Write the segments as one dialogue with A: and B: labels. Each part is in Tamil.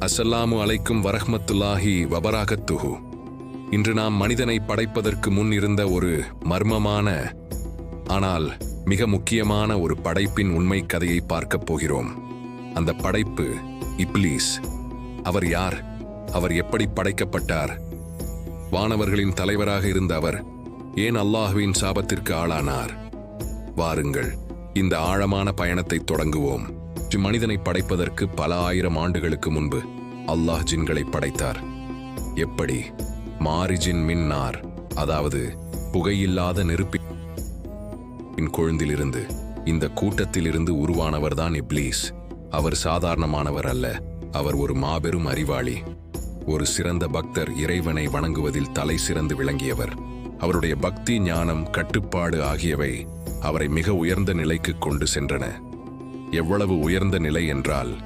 A: அஸ்ஸலாமு அலைக்கும் வரஹ்மத்துல்லாஹி வபராகத்துஹு. இன்று நாம் மனிதனை படைப்பதற்கு முன் இருந்த ஒரு மர்மமான ஆனால் மிக முக்கியமான ஒரு படைப்பின் உண்மை கதையை பார்க்கப் போகிறோம். அந்த படைப்பு இப்லீஸ். அவர் யார்? அவர் எப்படி படைக்கப்பட்டார்? வானவர்களின் தலைவராக இருந்த அவர் ஏன் அல்லாஹுவின் சாபத்திற்கு ஆளானார்? வாருங்கள் இந்த ஆழமான பயணத்தை தொடங்குவோம். மனிதனை படைப்பதற்கு பல ஆயிரம் ஆண்டுகளுக்கு முன்பு அல்லாஹ் ஜின்களை படைத்தார். எப்படி? மாரிஜின் மின்னார் அதாவது புகையில்லாத நெருப்பின் கொழுந்திலிருந்து இந்த கூட்டத்திலிருந்து உருவானவர்தான் இப்லீஸ். அவர் சாதாரணமானவர் அல்ல. அவர் ஒரு மாபெரும் அறிவாளி. ஒரு சிறந்த பக்தர் இறைவனை வணங்குவதில் தலை சிறந்து விளங்கியவர். அவருடைய பக்தி ஞானம் கட்டுப்பாடு ஆகியவை அவரை மிக உயர்ந்த நிலைக்கு கொண்டு சென்றன. எவ்வளவு உயர்ந்த நிலை என்றால்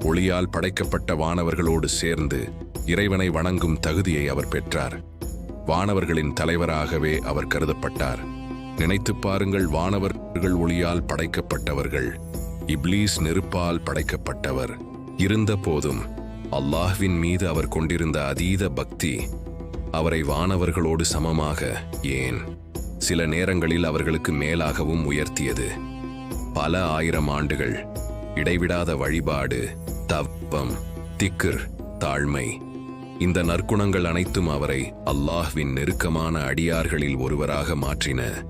A: ஒளியால் படைக்கப்பட்ட வானவர்களோடு சேர்ந்து இறைவனை வணங்கும் தகுதியை அவர் பெற்றார். வானவர்களின் தலைவராகவே அவர் கருதப்பட்டார். நினைத்துப் பாருங்கள் வானவர்கள் ஒளியால் படைக்கப்பட்டவர்கள் இப்லீஸ் நெருப்பால் படைக்கப்பட்டவர். இருந்த போதும் அல்லாஹ்வின் மீது அவர் கொண்டிருந்த அதீத பக்தி அவரை வானவர்களோடு சமமாக ஏன் சில நேரங்களில் அவர்களுக்கு மேலாகவும் உயர்த்தியது. பல ஆயிரம் ஆண்டுகள். இடைவிடாத வழிபாடு தப்பம் திக்கர் தாழ்மை. இந்த நற்குணங்கள் அனைத்தும் அவரை அல்லாஹ்வின் நெருக்கமான அடியார்களில் ஒருவராக மாற்றின.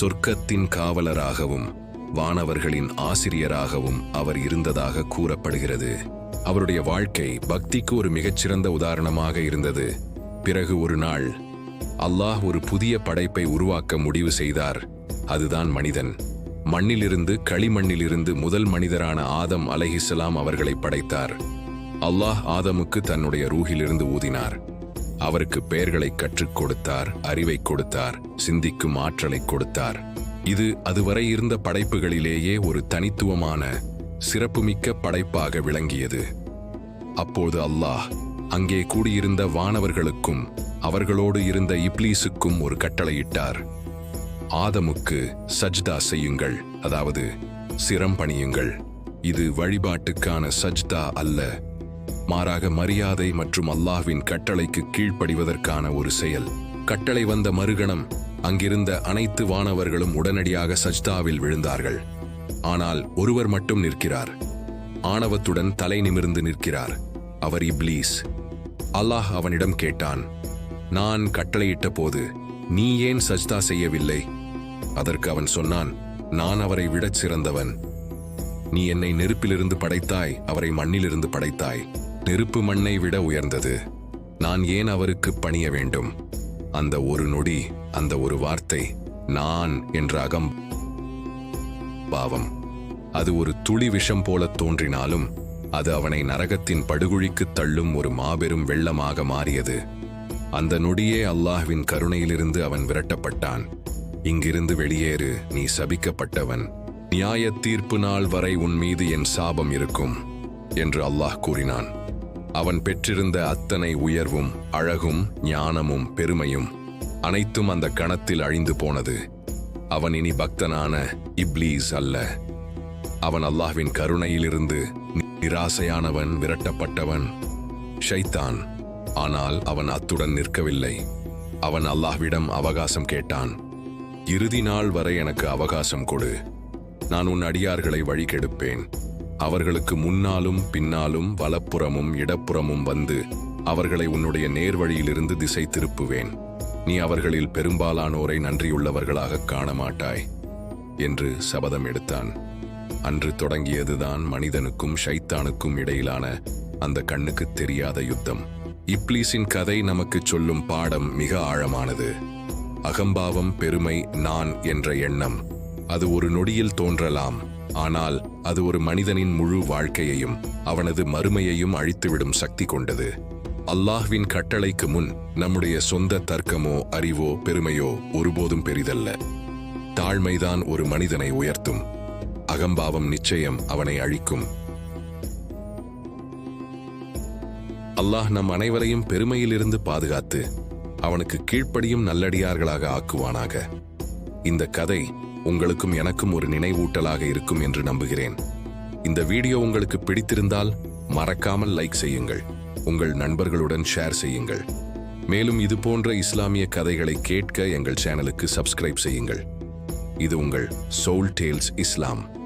A: சொர்க்கத்தின் காவலராகவும் வானவர்களின் ஆசிரியராகவும் அவர் இருந்ததாக கூறப்படுகிறது. அவருடைய வாழ்க்கை பக்திக்கு ஒரு மிகச்சிறந்த உதாரணமாக இருந்தது. பிறகு ஒரு நாள் அல்லாஹ் ஒரு புதிய படைப்பை உருவாக்க முடிவு செய்தார். அதுதான் மனிதன். மண்ணிலிருந்து களிமண்ணிலிருந்து முதல் மனிதரான ஆதம் அலஹிசலாம் அவர்களை படைத்தார். அல்லாஹ் ஆதமுக்கு தன்னுடைய ரூஹிலிருந்து ஊதினார். அவருக்கு பெயர்களை கற்றுக் கொடுத்தார் அறிவை கொடுத்தார் சிந்திக்கும் ஆற்றலை கொடுத்தார். இது அதுவரை இருந்த படைப்புகளிலேயே ஒரு தனித்துவமான சிறப்புமிக்க படைப்பாக விளங்கியது. அப்போது அல்லாஹ் அங்கே கூடியிருந்த வானவர்களுக்கும் அவர்களோடு இருந்த இப்லீஸுக்கும் ஒரு கட்டளையிட்டார். ஆதமுக்கு சஜ்தா செய்யுங்கள். அதாவது சிரம் பணியுங்கள். இது வழிபாட்டுக்கான சஜ்தா அல்ல. மாறாக மரியாதை மற்றும் அல்லாஹ்வின் கட்டளைக்கு கீழ்ப்படிவதற்கான ஒரு செயல். கட்டளை வந்த மறுகணம் அங்கிருந்த அனைத்து வானவர்களும் உடனடியாக சஜ்தாவில் விழுந்தார்கள். ஆனால் ஒருவர் மட்டும் நிற்கிறார். ஆணவத்துடன் தலை நிமிர்ந்து நிற்கிறார். அவர் இப்லீஸ். அல்லாஹ் அவனிடம் கேட்டான் நான் கட்டளையிட்ட போது நீ ஏன் சஜ்தா செய்யவில்லை? அதற்கு அவன் சொன்னான் நான் அவரை விடச் சிறந்தவன். நீ என்னை நெருப்பிலிருந்து படைத்தாய் அவரை மண்ணிலிருந்து படைத்தாய். நெருப்பு மண்ணை விட உயர்ந்தது. நான் ஏன் அவருக்கு பணிய வேண்டும்? அந்த ஒரு நொடி அந்த ஒரு வார்த்தை நான் என்ற அகம். பாவம். அது ஒரு துளி விஷம் போல தோன்றினாலும் அது அவனை நரகத்தின் படுகுழிக்கு தள்ளும் ஒரு மாபெரும் வெள்ளமாக மாறியது. அந்த நொடியே அல்லாஹ்வின் கருணையிலிருந்து அவன் விரட்டப்பட்டான். இங்கிருந்து வெளியேறு நீ சபிக்கப்பட்டவன். நியாய தீர்ப்பு நாள் வரை உன் மீது என் சாபம் இருக்கும் என்று அல்லாஹ் கூறினான். அவன் பெற்றிருந்த அத்தனை உயர்வும் அழகும் ஞானமும் பெருமையும் அனைத்தும் அந்த கணத்தில் அழிந்து போனது. அவன் இனி பக்தனான இப்லீஸ் அல்ல. அவன் அல்லாஹ்வின் கருணையிலிருந்து நிராசையானவன் விரட்டப்பட்டவன் ஷைத்தான். ஆனால் அவன் அத்துடன் நிற்கவில்லை. அவன் அல்லாஹ்விடம் அவகாசம் கேட்டான். இறுதி நாள் வரை எனக்கு அவகாசம் கொடு. நான் உன் அடியார்களை வழி கெடுப்பேன். அவர்களுக்கு முன்னாலும் பின்னாலும் வலப்புறமும் இடப்புறமும் வந்து அவர்களை உன்னுடைய நேர்வழியிலிருந்து திசை திருப்புவேன். நீ அவர்களில் பெரும்பாலானோரை நன்றியுள்ளவர்களாக காண மாட்டாய் என்று சபதம் எடுத்தான். அன்று தொடங்கியதுதான் மனிதனுக்கும் ஷைத்தானுக்கும் இடையிலான அந்த கண்ணுக்கு தெரியாத யுத்தம். இப்ளீஸின் கதை நமக்கு சொல்லும் பாடம் மிக ஆழமானது. அகம்பாவம் பெருமை நான் என்ற எண்ணம். அது ஒரு நொடியில் தோன்றலாம். ஆனால் அது ஒரு மனிதனின் முழு வாழ்க்கையையும் அவனது மறுமையையும் அழித்துவிடும் சக்தி கொண்டது. அல்லாஹ்வின் கட்டளைக்கு முன் நம்முடைய சொந்த தர்க்கமோ அறிவோ பெருமையோ ஒருபோதும் பெரிதல்ல. தாழ்மைதான் ஒரு மனிதனை உயர்த்தும். அகம்பாவம் நிச்சயம் அவனை அழிக்கும். அல்லாஹ் நம் அனைவரையும் பெருமையிலிருந்து பாதுகாத்து அவனுக்கு கீழ்ப்படியும் நல்லடியார்களாக ஆக்குவானாக. இந்த கதை உங்களுக்கும் எனக்கும் ஒரு நினைவூட்டலாக இருக்கும் என்று நம்புகிறேன். இந்த வீடியோ உங்களுக்கு பிடித்திருந்தால் மறக்காமல் லைக் செய்யுங்கள். உங்கள் நண்பர்களுடன் ஷேர் செய்யுங்கள். மேலும் இது போன்ற இஸ்லாமிய கதைகளை கேட்க எங்கள் சேனலுக்கு சப்ஸ்கிரைப் செய்யுங்கள். இது உங்கள் சோல் டேல்ஸ் இஸ்லாம்.